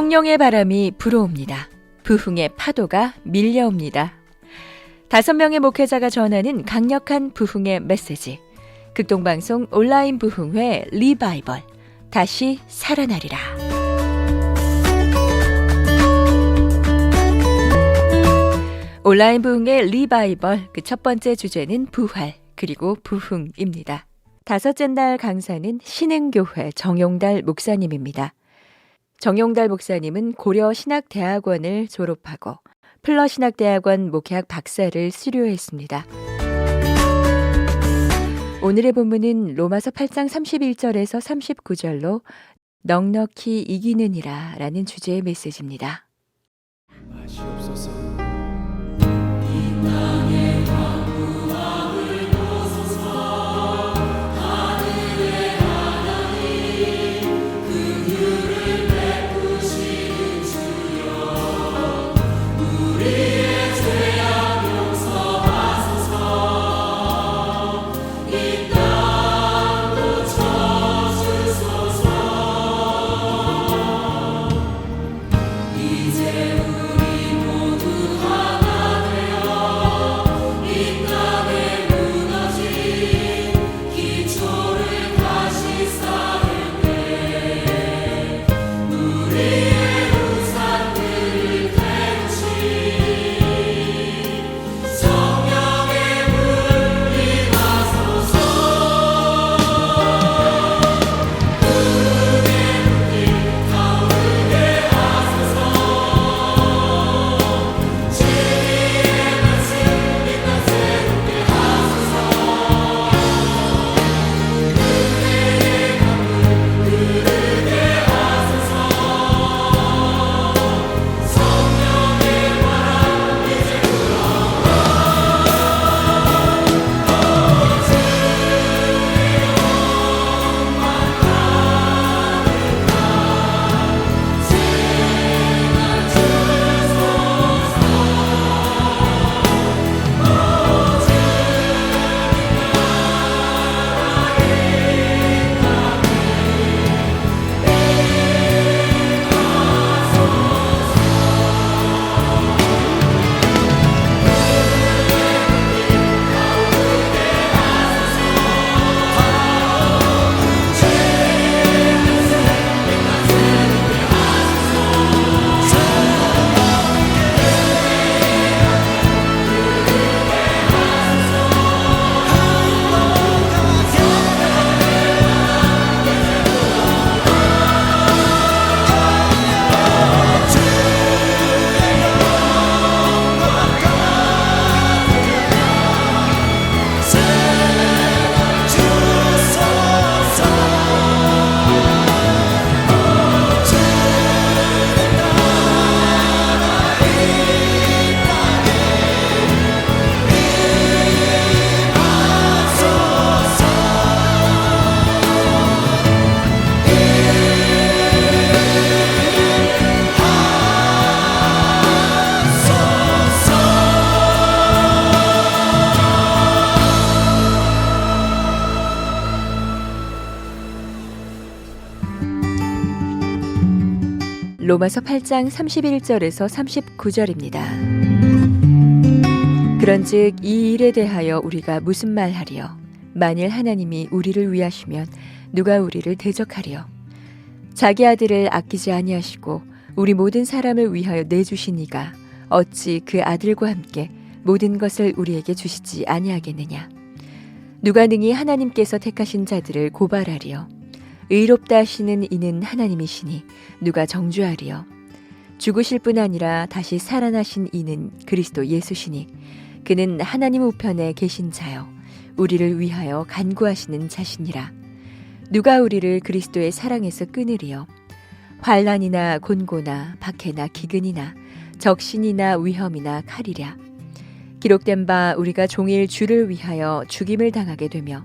성령의 바람이 불어옵니다. 부흥의 파도가 밀려옵니다. 다섯 명의 목회자가 전하는 강력한 부흥의 메시지. 극동방송 온라인 부흥회 리바이벌. 다시 살아나리라. 온라인 부흥의 리바이벌 그 첫 번째 주제는 부활 그리고 부흥입니다. 다섯째 날 강사는 신흥교회 정용달 목사님입니다. 정용달 목사님은 고려 신학대학원을 졸업하고 플러 신학대학원 목회학 박사를 수료했습니다. 오늘의 본문은 로마서 8장 31절에서 39절로 넉넉히 이기느니라 라는 주제의 메시지입니다. 로마서 8장 31절에서 39절입니다. 그런즉 이 일에 대하여 우리가 무슨 말하리요? 만일 하나님이 우리를 위하시면 누가 우리를 대적하리요? 자기 아들을 아끼지 아니하시고 우리 모든 사람을 위하여 내주시니가 어찌 그 아들과 함께 모든 것을 우리에게 주시지 아니하겠느냐? 누가 능히 하나님께서 택하신 자들을 고발하리요? 의롭다 하시는 이는 하나님이시니 누가 정죄하리요? 죽으실 뿐 아니라 다시 살아나신 이는 그리스도 예수시니 그는 하나님 우편에 계신 자요. 우리를 위하여 간구하시는 자시니라. 누가 우리를 그리스도의 사랑에서 끊으리요? 환란이나 곤고나 박해나 기근이나 적신이나 위험이나 칼이랴. 기록된 바 우리가 종일 주를 위하여 죽임을 당하게 되며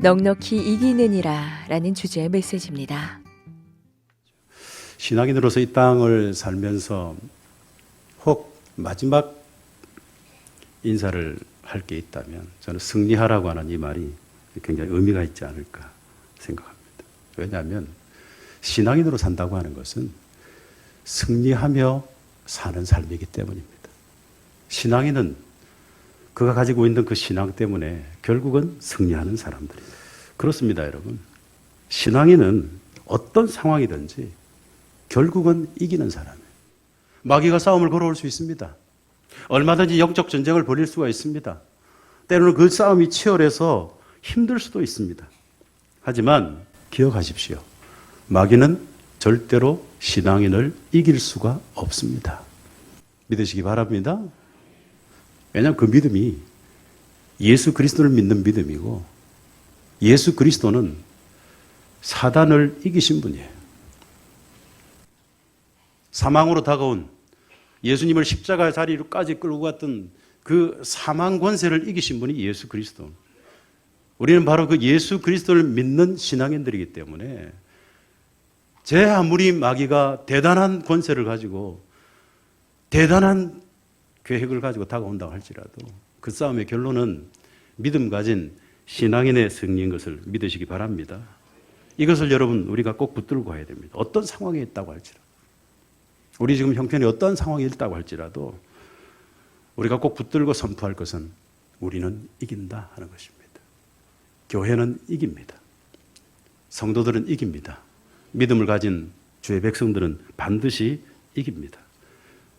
넉넉히 이기느니라 라는 주제의 메시지입니다. 신앙인으로서 이 땅을 살면서 혹 마지막 인사를 할 게 있다면 저는 승리하라고 하는 이 말이 굉장히 의미가 있지 않을까 생각합니다. 왜냐하면 신앙인으로 산다고 하는 것은 승리하며 사는 삶이기 때문입니다. 신앙인은 그가 가지고 있는 그 신앙 때문에 결국은 승리하는 사람들입니다. 그렇습니다, 여러분. 신앙인은 어떤 상황이든지 결국은 이기는 사람이에요. 마귀가 싸움을 걸어올 수 있습니다. 얼마든지 영적 전쟁을 벌일 수가 있습니다. 때로는 그 싸움이 치열해서 힘들 수도 있습니다. 하지만 기억하십시오. 마귀는 절대로 신앙인을 이길 수가 없습니다. 믿으시기 바랍니다. 왜냐하면 그 믿음이 예수 그리스도를 믿는 믿음이고 예수 그리스도는 사단을 이기신 분이에요. 사망으로 다가온 예수님을 십자가 자리로까지 끌고 갔던 그 사망 권세를 이기신 분이 예수 그리스도. 우리는 바로 그 예수 그리스도를 믿는 신앙인들이기 때문에 제 아무리 마귀가 대단한 권세를 가지고 대단한 계획을 가지고 다가온다고 할지라도 그 싸움의 결론은 믿음 가진 신앙인의 승리인 것을 믿으시기 바랍니다. 이것을 여러분 우리가 꼭 붙들고 가야 됩니다. 어떤 상황에 있다고 할지라도. 우리 지금 형편이 어떤 상황이 있다고 할지라도 우리가 꼭 붙들고 선포할 것은 우리는 이긴다 하는 것입니다. 교회는 이깁니다. 성도들은 이깁니다. 믿음을 가진 주의 백성들은 반드시 이깁니다.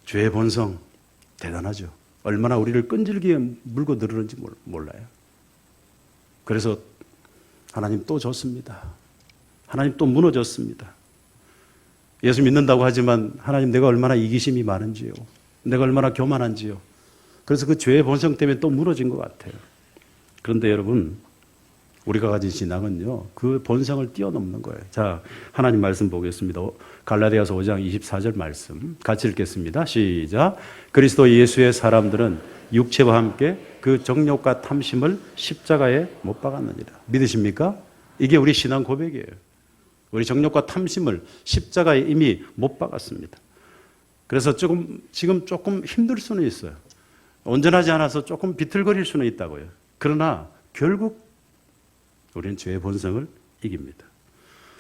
주의 본성 대단하죠. 얼마나 우리를 끈질기게 물고 늘르는지 몰라요. 그래서 하나님 또 졌습니다. 하나님 또 무너졌습니다. 예수 믿는다고 하지만 하나님 내가 얼마나 이기심이 많은지요. 내가 얼마나 교만한지요. 그래서 그 죄의 본성 때문에 또 무너진 것 같아요. 그런데 여러분, 우리가 가진 신앙은요, 그 본성을 뛰어넘는 거예요. 자, 하나님 말씀 보겠습니다. 갈라디아서 5장 24절 말씀 같이 읽겠습니다. 시작. 그리스도 예수의 사람들은 육체와 함께 그 정욕과 탐심을 십자가에 못 박았느니라. 믿으십니까? 이게 우리 신앙 고백이에요. 우리 정욕과 탐심을 십자가에 이미 못 박았습니다. 그래서 조금, 지금 조금 힘들 수는 있어요. 온전하지 않아서 조금 비틀거릴 수는 있다고요. 그러나 결국 우리는 죄의 본성을 이깁니다.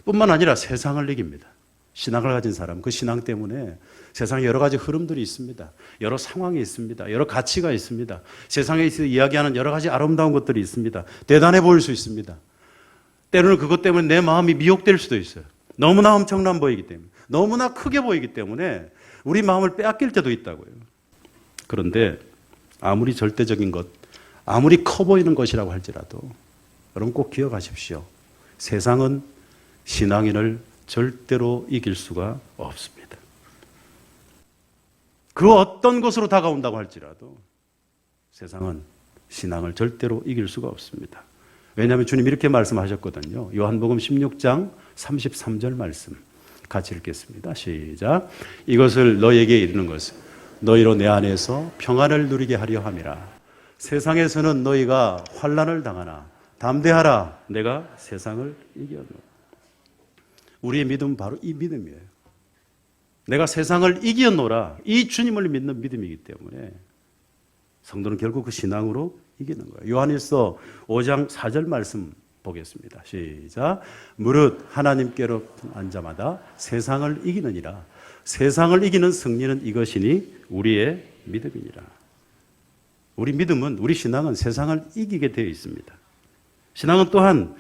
뿐만 아니라 세상을 이깁니다. 신앙을 가진 사람, 그 신앙 때문에 세상에 여러 가지 흐름들이 있습니다. 여러 상황이 있습니다. 여러 가치가 있습니다. 세상에서 이야기하는 여러 가지 아름다운 것들이 있습니다. 대단해 보일 수 있습니다. 때로는 그것 때문에 내 마음이 미혹될 수도 있어요. 너무나 엄청난 보이기 때문에. 너무나 크게 보이기 때문에 우리 마음을 빼앗길 때도 있다고요. 그런데 아무리 절대적인 것, 아무리 커 보이는 것이라고 할지라도 여러분 꼭 기억하십시오. 세상은 신앙인을 절대로 이길 수가 없습니다. 그 어떤 것으로 다가온다고 할지라도 세상은 신앙을 절대로 이길 수가 없습니다. 왜냐하면 주님 이렇게 말씀하셨거든요. 요한복음 16장 33절 말씀 같이 읽겠습니다. 시작. 이것을 너에게 이르는 것은 너희로 내 안에서 평안을 누리게 하려 함이라. 세상에서는 너희가 환란을 당하나 담대하라. 내가 세상을 이겨노. 우리의 믿음은 바로 이 믿음이에요. 내가 세상을 이겨노라. 이 주님을 믿는 믿음이기 때문에 성도는 결국 그 신앙으로 이기는 거예요. 요한일서 5장 4절 말씀 보겠습니다. 시작. 무릇 하나님께로 한 자마다 세상을 이기느니라. 세상을 이기는 승리는 이것이니 우리의 믿음이니라. 우리 믿음은 우리 신앙은 세상을 이기게 되어 있습니다. 신앙은 또한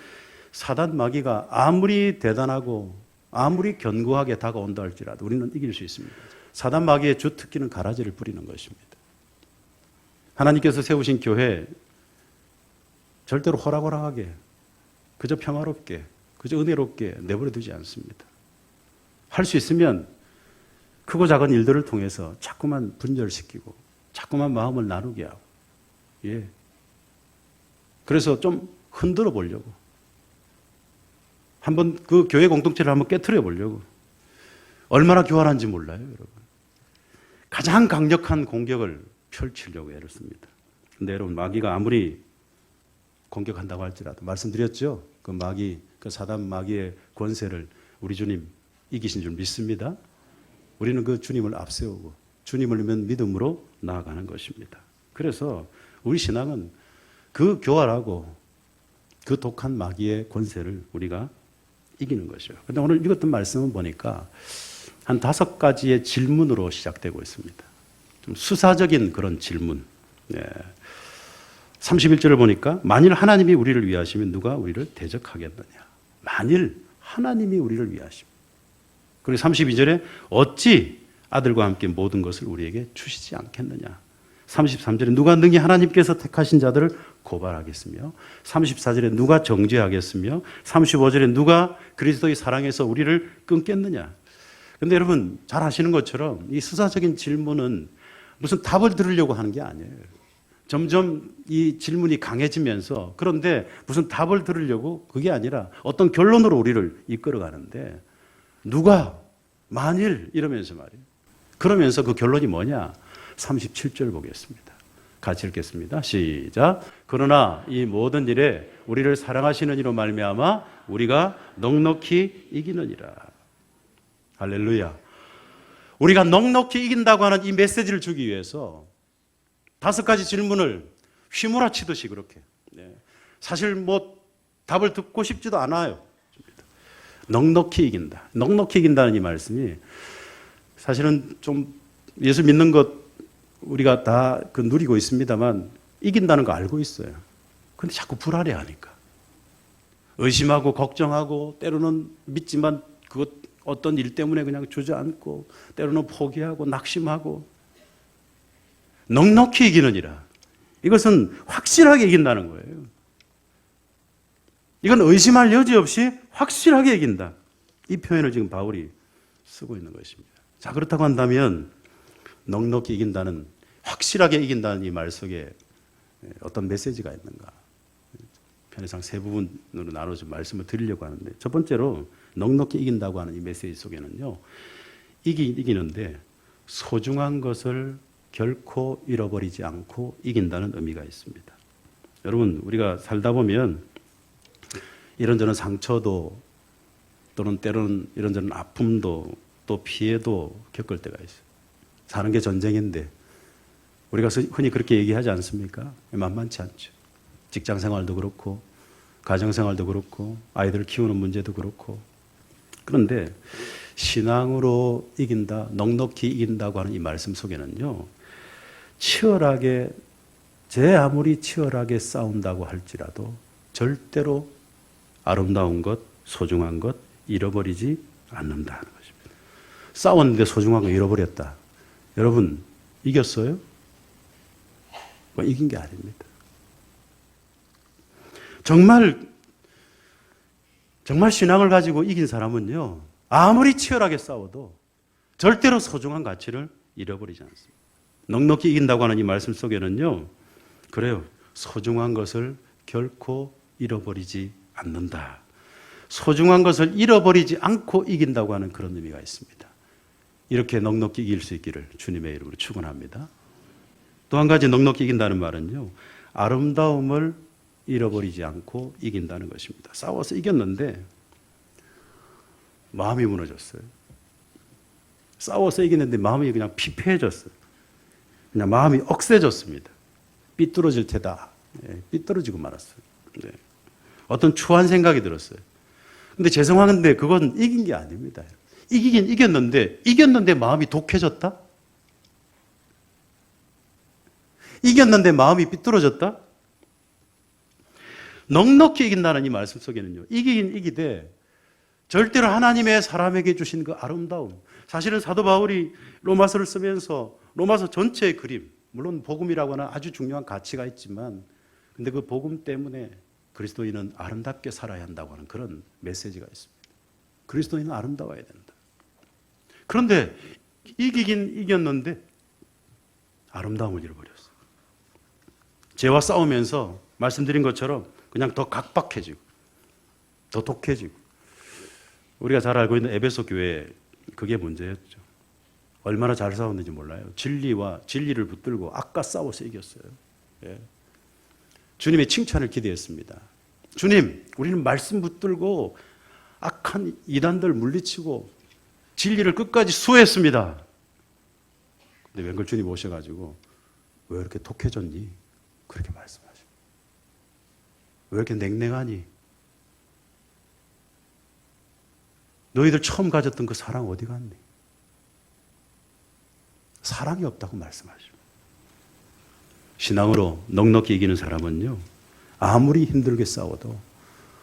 사단 마귀가 아무리 대단하고 아무리 견고하게 다가온다 할지라도 우리는 이길 수 있습니다. 사단 마귀의 주 특기는 가라지를 부리는 것입니다. 하나님께서 세우신 교회 절대로 호락호락하게 그저 평화롭게 그저 은혜롭게 내버려 두지 않습니다. 할 수 있으면 크고 작은 일들을 통해서 자꾸만 분열시키고 자꾸만 마음을 나누게 하고 예. 그래서 좀 흔들어 보려고 한번 그 교회 공동체를 한번 깨뜨려 보려고. 얼마나 교활한지 몰라요, 여러분. 가장 강력한 공격을 펼치려고 애를 씁니다. 근데 여러분, 마귀가 아무리 공격한다고 할지라도 말씀드렸죠? 그 마귀, 그 사단 마귀의 권세를 우리 주님 이기신 줄 믿습니다. 우리는 그 주님을 앞세우고 주님을 믿는 믿음으로 나아가는 것입니다. 그래서 우리 신앙은 그 교활하고 그 독한 마귀의 권세를 우리가 이기는 것이요. 근데 오늘 읽었던 말씀을 보니까 한 다섯 가지의 질문으로 시작되고 있습니다. 좀 수사적인 그런 질문. 네. 31절을 보니까 만일 하나님이 우리를 위하시면 누가 우리를 대적하겠느냐. 만일 하나님이 우리를 위하시면. 그리고 32절에 어찌 아들과 함께 모든 것을 우리에게 주시지 않겠느냐. 33절에 누가 능히 하나님께서 택하신 자들을 고발하겠으며 34절에 누가 정죄하겠으며 35절에 누가 그리스도의 사랑에서 우리를 끊겠느냐. 근데 여러분 잘 아시는 것처럼 이 수사적인 질문은 무슨 답을 들으려고 하는 게 아니에요. 점점 이 질문이 강해지면서 그런데 무슨 답을 들으려고 그게 아니라 어떤 결론으로 우리를 이끌어 가는데 누가 만일 이러면서 말이에요. 그러면서 그 결론이 뭐냐? 37절 보겠습니다. 같이 읽겠습니다. 시작. 그러나 이 모든 일에 우리를 사랑하시는 이로 말미암아 우리가 넉넉히 이기느니라. 할렐루야. 우리가 넉넉히 이긴다고 하는 이 메시지를 주기 위해서 다섯 가지 질문을 휘몰아치듯이 그렇게. 네. 사실 뭐 답을 듣고 싶지도 않아요. 넉넉히 이긴다. 넉넉히 이긴다는 이 말씀이 사실은 좀 예수 믿는 것 우리가 다 그 누리고 있습니다만 이긴다는 거 알고 있어요. 근데 자꾸 불안해 하니까. 의심하고 걱정하고 때로는 믿지만 그것 어떤 일 때문에 그냥 주저앉고 때로는 포기하고 낙심하고 넉넉히 이기느니라. 이것은 확실하게 이긴다는 거예요. 이건 의심할 여지 없이 확실하게 이긴다. 이 표현을 지금 바울이 쓰고 있는 것입니다. 자, 그렇다고 한다면 넉넉히 이긴다는 확실하게 이긴다는 이 말 속에 어떤 메시지가 있는가? 편의상 세 부분으로 나눠서 말씀을 드리려고 하는데 첫 번째로 넉넉히 이긴다고 하는 이 메시지 속에는요. 이기, 이기는데 소중한 것을 결코 잃어버리지 않고 이긴다는 의미가 있습니다. 여러분, 우리가 살다 보면 이런저런 상처도 또는 때로는 이런저런 아픔도 또 피해도 겪을 때가 있어요. 사는 게 전쟁인데 우리가 흔히 그렇게 얘기하지 않습니까? 만만치 않죠. 직장 생활도 그렇고 가정 생활도 그렇고 아이들을 키우는 문제도 그렇고 그런데 신앙으로 이긴다, 넉넉히 이긴다고 하는 이 말씀 속에는요. 치열하게 제 아무리 치열하게 싸운다고 할지라도 절대로 아름다운 것, 소중한 것 잃어버리지 않는다는 것입니다. 싸웠는데 소중한 거 잃어버렸다. 여러분 이겼어요? 뭐 이긴 게 아닙니다. 정말 정말 신앙을 가지고 이긴 사람은요 아무리 치열하게 싸워도 절대로 소중한 가치를 잃어버리지 않습니다. 넉넉히 이긴다고 하는 이 말씀 속에는요 그래요 소중한 것을 결코 잃어버리지 않는다. 소중한 것을 잃어버리지 않고 이긴다고 하는 그런 의미가 있습니다. 이렇게 넉넉히 이길 수 있기를 주님의 이름으로 축원합니다. 또 한 가지 넉넉히 이긴다는 말은요. 아름다움을 잃어버리지 않고 이긴다는 것입니다. 싸워서 이겼는데 마음이 무너졌어요. 싸워서 이겼는데 마음이 그냥 피폐해졌어요. 그냥 마음이 억세졌습니다. 삐뚤어질 테다. 예, 삐뚤어지고 말았어요. 네. 어떤 추한 생각이 들었어요. 근데 죄송한데 그건 이긴 게 아닙니다. 이기긴 이겼는데 이겼는데 마음이 독해졌다? 이겼는데 마음이 삐뚤어졌다? 넉넉히 이긴다는 이 말씀 속에는요. 이기긴 이기되 절대로 하나님의 사람에게 주신 그 아름다움. 사실은 사도 바울이 로마서를 쓰면서 로마서 전체의 그림, 물론 복음이라고 하는 아주 중요한 가치가 있지만 근데 그 복음 때문에 그리스도인은 아름답게 살아야 한다고 하는 그런 메시지가 있습니다. 그리스도인은 아름다워야 된다. 그런데 이기긴 이겼는데 아름다움을 잃어버렸어. 죄와 싸우면서 말씀드린 것처럼 그냥 더 각박해지고 더 독해지고 우리가 잘 알고 있는 에베소 교회 그게 문제였죠. 얼마나 잘 싸웠는지 몰라요. 진리와 진리를 붙들고 아까 싸워서 이겼어요. 예. 주님의 칭찬을 기대했습니다. 주님, 우리는 말씀 붙들고 악한 이단들 물리치고 진리를 끝까지 수호했습니다. 근데 웬걸 주님 오셔가지고 왜 이렇게 독해졌니? 그렇게 말씀하셔. 왜 이렇게 냉랭하니? 너희들 처음 가졌던 그 사랑 어디 갔니? 사랑이 없다고 말씀하시오. 신앙으로 넉넉히 이기는 사람은요, 아무리 힘들게 싸워도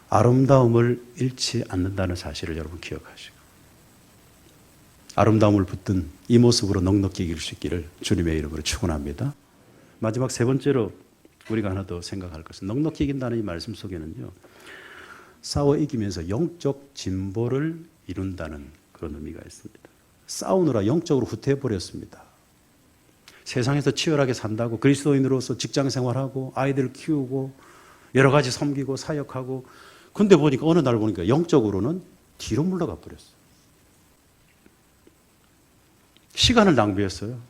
아름다움을 잃지 않는다는 사실을 여러분 기억하시고, 아름다움을 붙든 이 모습으로 넉넉히 이길 수 있기를 주님의 이름으로 축원합니다. 마지막 세 번째로 우리가 하나 더 생각할 것은 넉넉히 이긴다는 이 말씀 속에는요, 싸워 이기면서 영적 진보를 이룬다는 그런 의미가 있습니다. 싸우느라 영적으로 후퇴해버렸습니다. 세상에서 치열하게 산다고 그리스도인으로서 직장 생활하고 아이들 키우고 여러 가지 섬기고 사역하고 근데 보니까 어느 날 보니까 영적으로는 뒤로 물러가 버렸어요. 시간을 낭비했어요.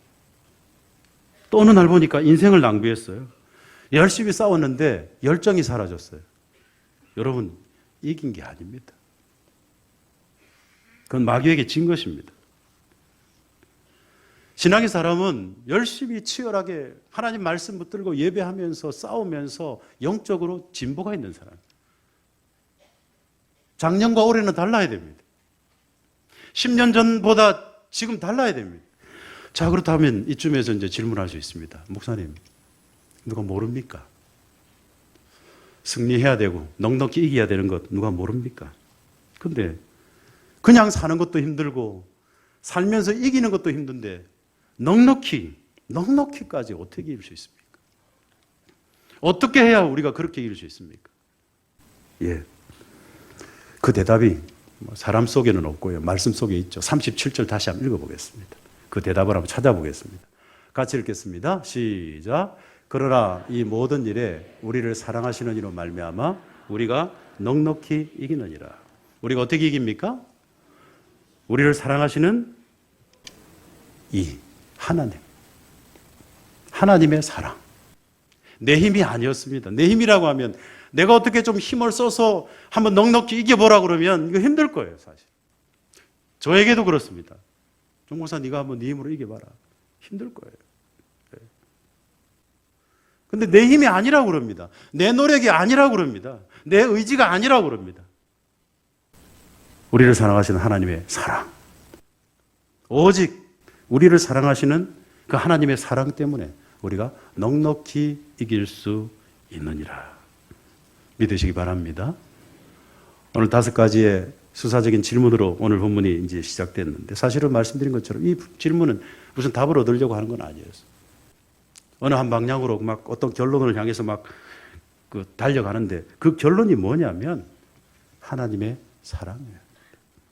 또 어느 날 보니까 인생을 낭비했어요. 열심히 싸웠는데 열정이 사라졌어요. 여러분, 이긴 게 아닙니다. 그건 마귀에게 진 것입니다. 신앙의 사람은 열심히 치열하게 하나님 말씀 붙들고 예배하면서 싸우면서 영적으로 진보가 있는 사람. 작년과 올해는 달라야 됩니다. 10년 전보다 지금 달라야 됩니다. 자, 그렇다면 이쯤에서 이제 질문할 수 있습니다. 목사님, 누가 모릅니까? 승리해야 되고 넉넉히 이겨야 되는 것 누가 모릅니까? 근데 그냥 사는 것도 힘들고 살면서 이기는 것도 힘든데 넉넉히 넉넉히까지 어떻게 이길 수 있습니까? 어떻게 해야 우리가 그렇게 이길 수 있습니까? 예. 그 대답이 뭐 사람 속에는 없고요. 말씀 속에 있죠. 37절 다시 한번 읽어보겠습니다. 그 대답을 한번 찾아보겠습니다. 같이 읽겠습니다. 시작. 그러나 이 모든 일에 우리를 사랑하시는 이로 말미암아 우리가 넉넉히 이기느니라. 우리가 어떻게 이깁니까? 우리를 사랑하시는 이 하나님. 하나님의 사랑. 내 힘이 아니었습니다. 내 힘이라고 하면 내가 어떻게 좀 힘을 써서 한번 넉넉히 이겨보라 그러면 이거 힘들 거예요, 사실. 저에게도 그렇습니다. 종목사 네가 한번 네 힘으로 이겨봐라. 힘들 거예요. 네. 근데 내 힘이 아니라고 그럽니다. 내 노력이 아니라고 그럽니다. 내 의지가 아니라고 그럽니다. 우리를 사랑하시는 하나님의 사랑. 오직 우리를 사랑하시는 그 하나님의 사랑 때문에 우리가 넉넉히 이길 수 있느니라. 믿으시기 바랍니다. 오늘 다섯 가지의 수사적인 질문으로 오늘 본문이 이제 시작됐는데 사실은 말씀드린 것처럼 이 질문은 무슨 답을 얻으려고 하는 건 아니었어요. 어느 한 방향으로 막 어떤 결론을 향해서 막 그 달려가는데 그 결론이 뭐냐면 하나님의 사랑이에요.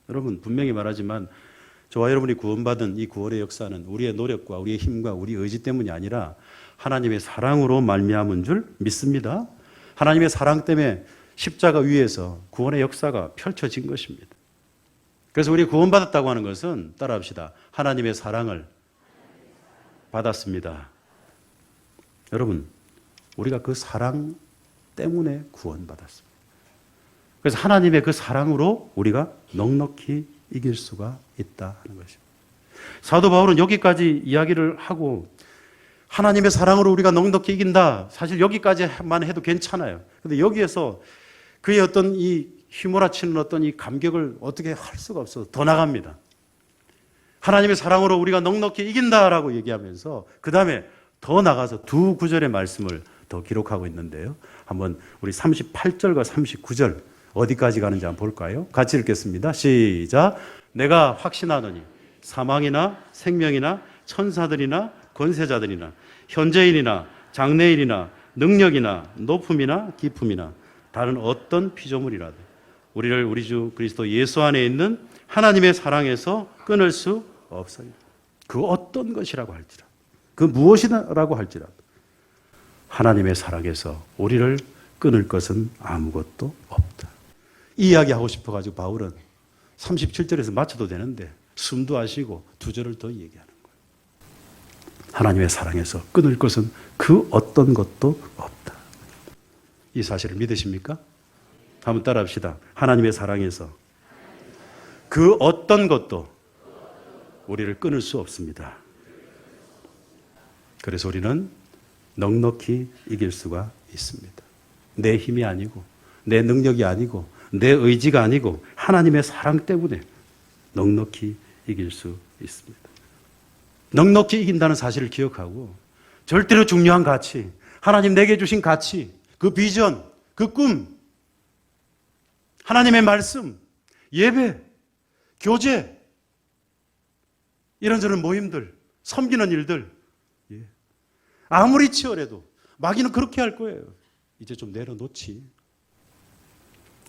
여러분 분명히 말하지만 저와 여러분이 구원받은 이 구원의 역사는 우리의 노력과 우리의 힘과 우리 의지 때문이 아니라 하나님의 사랑으로 말미암은 줄 믿습니다. 하나님의 사랑 때문에 십자가 위에서 구원의 역사가 펼쳐진 것입니다. 그래서 우리 구원받았다고 하는 것은 따라합시다. 하나님의 사랑을 받았습니다. 여러분, 우리가 그 사랑 때문에 구원받았습니다. 그래서 하나님의 그 사랑으로 우리가 넉넉히 이길 수가 있다 하는 것입니다. 사도 바울은 여기까지 이야기를 하고 하나님의 사랑으로 우리가 넉넉히 이긴다. 사실 여기까지만 해도 괜찮아요. 근데 여기에서 그의 어떤 이 휘몰아치는 어떤 이 감격을 어떻게 할 수가 없어서 더 나갑니다. 하나님의 사랑으로 우리가 넉넉히 이긴다라고 얘기하면서 그 다음에 더 나가서 두 구절의 말씀을 더 기록하고 있는데요. 한번 우리 38절과 39절 어디까지 가는지 한번 볼까요? 같이 읽겠습니다. 시작. 내가 확신하노니 사망이나 생명이나 천사들이나 권세자들이나 현재인이나 장래인이나 능력이나 높음이나 깊음이나 다른 어떤 피조물이라도 우리를 우리 주 그리스도 예수 안에 있는 하나님의 사랑에서 끊을 수 없어요. 그 어떤 것이라고 할지라도 그 무엇이라고 할지라도 하나님의 사랑에서 우리를 끊을 것은 아무것도 없다. 이 이야기 하고 싶어가지고 바울은 37절에서 맞춰도 되는데 숨도 하시고 두 절을 더 얘기하는. 하나님의 사랑에서 끊을 것은 그 어떤 것도 없다. 이 사실을 믿으십니까? 한번 따라 합시다. 하나님의 사랑에서 그 어떤 것도 우리를 끊을 수 없습니다. 그래서 우리는 넉넉히 이길 수가 있습니다. 내 힘이 아니고, 내 능력이 아니고, 내 의지가 아니고, 하나님의 사랑 때문에 넉넉히 이길 수 있습니다. 넉넉히 이긴다는 사실을 기억하고, 절대로 중요한 가치, 하나님 내게 주신 가치, 그 비전, 그 꿈, 하나님의 말씀, 예배, 교제, 이런저런 모임들, 섬기는 일들, 예. 아무리 치열해도 마귀는 그렇게 할 거예요. 이제 좀 내려놓지.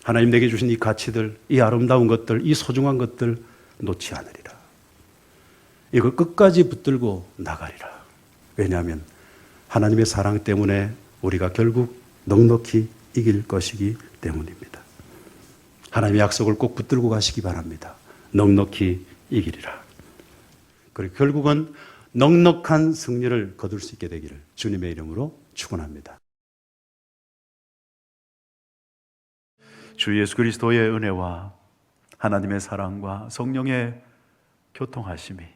하나님 내게 주신 이 가치들, 이 아름다운 것들, 이 소중한 것들 놓지 않으리라. 이거 끝까지 붙들고 나가리라. 왜냐하면 하나님의 사랑 때문에 우리가 결국 넉넉히 이길 것이기 때문입니다. 하나님의 약속을 꼭 붙들고 가시기 바랍니다. 넉넉히 이기리라. 그리고 결국은 넉넉한 승리를 거둘 수 있게 되기를 주님의 이름으로 축원합니다. 주 예수 그리스도의 은혜와 하나님의 사랑과 성령의 교통하심이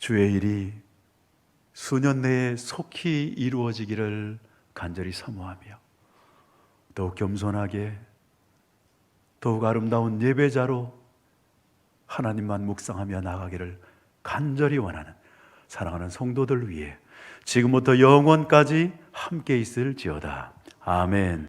주의 일이 수년 내에 속히 이루어지기를 간절히 사모하며 더욱 겸손하게 더욱 아름다운 예배자로 하나님만 묵상하며 나가기를 간절히 원하는 사랑하는 성도들 위해 지금부터 영원까지 함께 있을지어다. 아멘.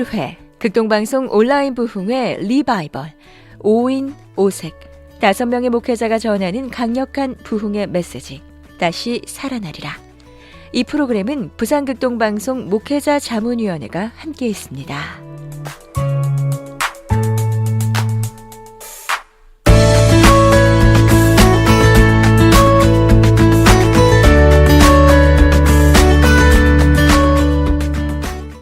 1회 극동방송 온라인 부흥회 리바이벌 5인 5색 5명의 목회자가 전하는 강력한 부흥의 메시지 다시 살아나리라. 이 프로그램은 부산극동방송 목회자 자문위원회가 함께 있습니다.